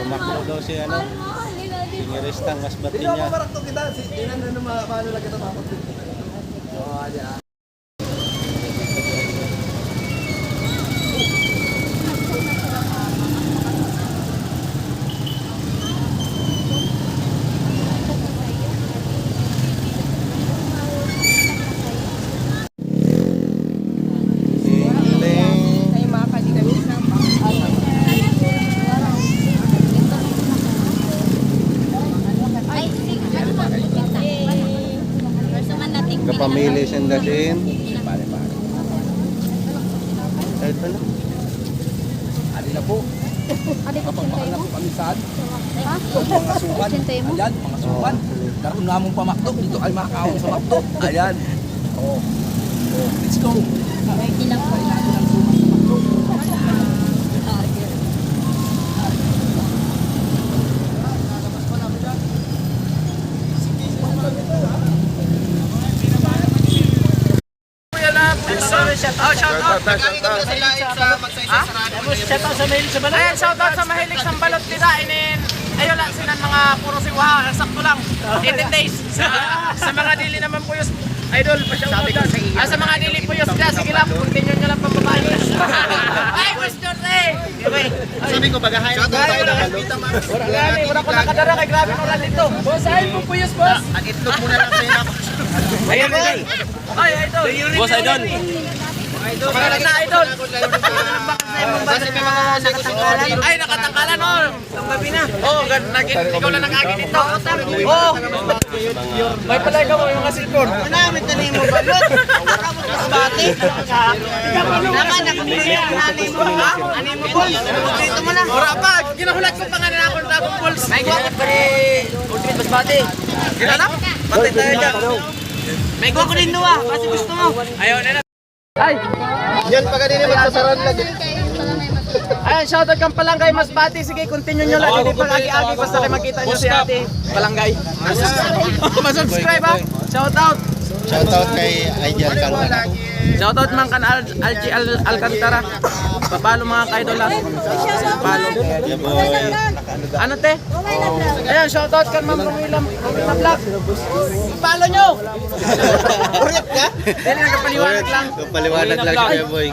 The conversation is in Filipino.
Tumakbo daw si ano, si Niristang Masbati Hindi ako niya. marakto kita. Inan na naman, paano lang kita. Oo, aja. Tingling. Ay, makakali kami sa Ay, sige. Ano ba? First Kapamili Sendasin. Kahit ano. Ali na po. Adi ko na po kami saan. Ha? Mga suban. Sintay mo? Ayan, mga. Karoon na mong pamakdo. Dito ay makakawin sa makdo. Ayan. Oh. Oh, let's go. Ready lang po. Ayan, shoutout sa mahilig sa balot nila. Inin, ayun lang sila mga puro siwa. Sakto lang. 18 days. Sa, sa mga dili naman po yung idol, pa-shoutout ka. Ah, sa mga dili po yung sila, sige lang, continue nyo lang pambabae. Ay, question eh! Okay. Sabi ko, bagahay na tayo ng balot. Wala gani, wala ko nakadara kay grabe mo lang dito. Boss, ayun po po yung boss. Ang itlog muna lang sa inako. Ayun, ay. Ay, idol. Boss, idol. Na idol. Musik ko sa Ay, nakatangkalan oh. Ang gabi na. Oh, gan naging ikaw lang nag-agi dito. Oh. May pala ikaw yung asikon. Namin na mo balot. Tapos mas bati. Naman, nakabili ang nanay mo. ha? Nanay mo po. Dito mo na. Ora pa, ginahulat ko pangalan ako ng tapong pulse. May Bakit pa rin? Ultimate mas bati. Ginanap? Patay tayo dyan. May ko rin doon ah. Kasi gusto mo. Ayaw na na. Ay, Yan, pag ganito magsasaran lagi. ayan, shoutout kang palangay mas bati. Sige, continue nyo lang. Hindi pa agi-agi basta kayo makita nyo si ate. Palangay. Masubscribe ha. Shoutout. Shoutout kay Ideal Calvin. Shoutout man kan Al Algi Al Alcantara. Papalo mga kaidol ha. Papalo. Ano te? Ayan, shoutout kan Ma'am Romilam. Romila Vlog. Follow nyo! Ulit ka? Dili nagpaliwanag lang. Kapaliwanag lang siya, boy.